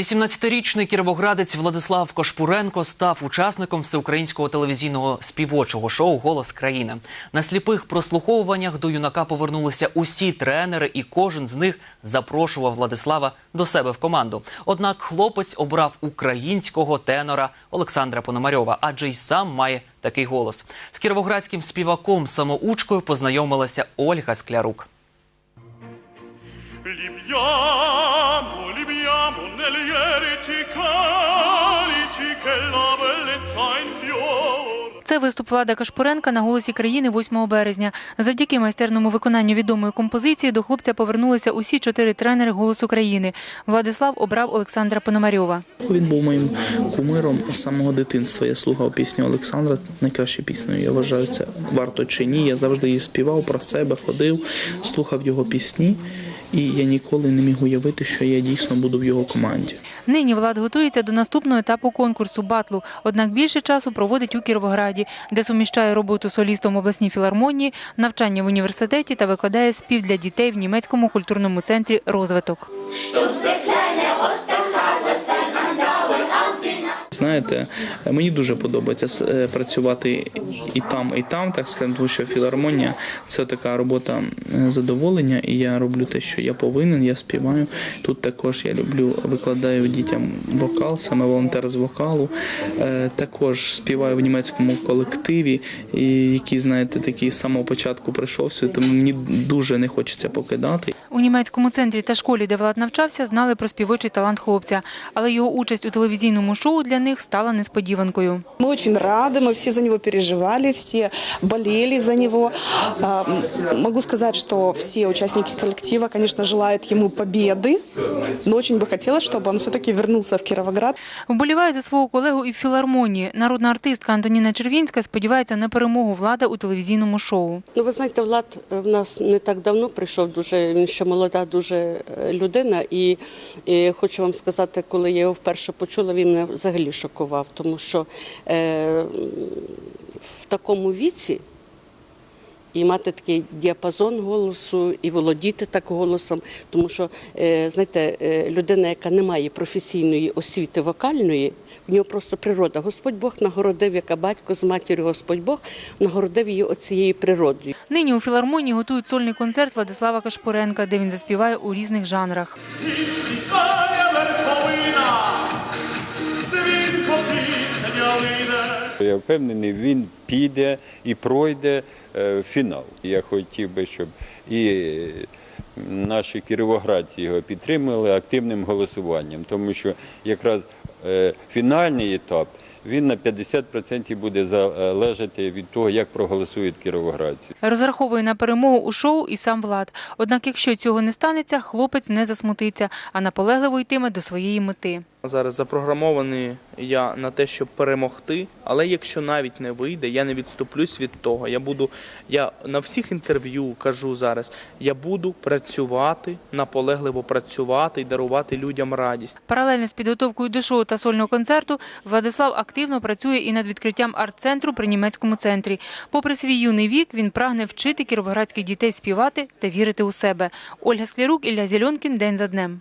18-річний кіровоградець Владислав Кошпуренко став учасником всеукраїнського телевізійного співочого шоу Голос країни. На сліпих прослуховуваннях до юнака повернулися усі тренери, і кожен з них запрошував Владислава до себе в команду. Однак хлопець обрав українського тенора Олександра Пономарьова, адже й сам має такий голос. З кіровоградським співаком самоучкою познайомилася Ольга Склярук. Libiamo, libiamo negli eriti calici che la bellezza infiora. Це виступ Влада Кашпуренка на голосі країни 8 березня. Завдяки майстерному виконанню відомої композиції до хлопця повернулися усі чотири тренери голосу країни. Владислав обрав Олександра Пономарьова. Він був моїм кумиром з самого дитинства. Я слухав пісню Олександра, найкращу піснею. Я вважаю, це варто чи ні. Я завжди її співав про себе, ходив, слухав його пісні, і я ніколи не міг уявити, що я дійсно буду в його команді. Нині Влад готується до наступного етапу конкурсу батлу. Однак більше часу проводить у Кіровограді, де суміщає роботу солістом обласній філармонії, навчання в університеті та викладає спів для дітей в німецькому культурному центрі розвиток. Знаєте, мені дуже подобається е, працювати і там, і там, так скажемо, тому що філармонія це така робота задоволення, і я роблю те, що я повинен, я співаю. Тут також я люблю, викладаю дітям вокал, саме волонтер з вокалу. Е, Також співаю в німецькому колективі, який, знаєте, такий з самого початку прийшов тому мені дуже не хочеться покидати. У німецькому центрі та школі, де Влад навчався, знали про співочий талант хлопця, але його участь у телевізійному шоу для них стала несподіванкою. Мы очень рады, мы все за него переживали, все болели за него. А, м, Могу сказать, что все участники коллектива, конечно, желают ему победы, но очень бы хотелось, чтобы он все-таки вернулся в Кировоград. Вболіває за свого колегу і в філармонії. Народна артистка Антоніна Червінська сподівається на перемогу влада у телевізійному шоу. Ну, ви знаєте, Влад е, в нас не так давно прийшов. Дуже він ще молода, дуже е, людина. І, і хочу вам сказати, коли я його вперше почула, він мене взагалі шокував, тому що е, в такому віці. І мати такий діапазон голосу, і володіти так голосом, тому що е, знаєте, е, людина, яка не має професійної освіти вокальної, в нього просто природа. Господь Бог нагородив, яка батько з матір'ю, Господь Бог нагородив її оцією природою. Нині у філармонії готують сольний концерт Владислава Кашпуренка, де він заспіває у різних жанрах. Я впевнений, він піде і пройде е, фінал. Я хотів би, щоб і наші кіровоградці його підтримали активним голосуванням, тому що якраз е, фінальний етап він на 50% буде залежати від того, як проголосують кіровоградці. Розраховує на перемогу у шоу і сам Влад. Однак, якщо цього не станеться, хлопець не засмутиться, а наполегливо йтиме до своєї мети. Зараз запрограмований я на те, щоб перемогти, але якщо навіть не вийде, я не відступлюсь від того. Я буду, я на всіх інтерв'ю кажу зараз, я буду працювати, наполегливо працювати і дарувати людям радість. Паралельно з підготовкою до шоу та сольного концерту Владислав активно працює і над відкриттям арт-центру при німецькому центрі. Попри свій юний вік, він прагне вчити кіровоградських дітей співати та вірити у себе. Ольга Склярук, Ілля Зільонкін. День за днем.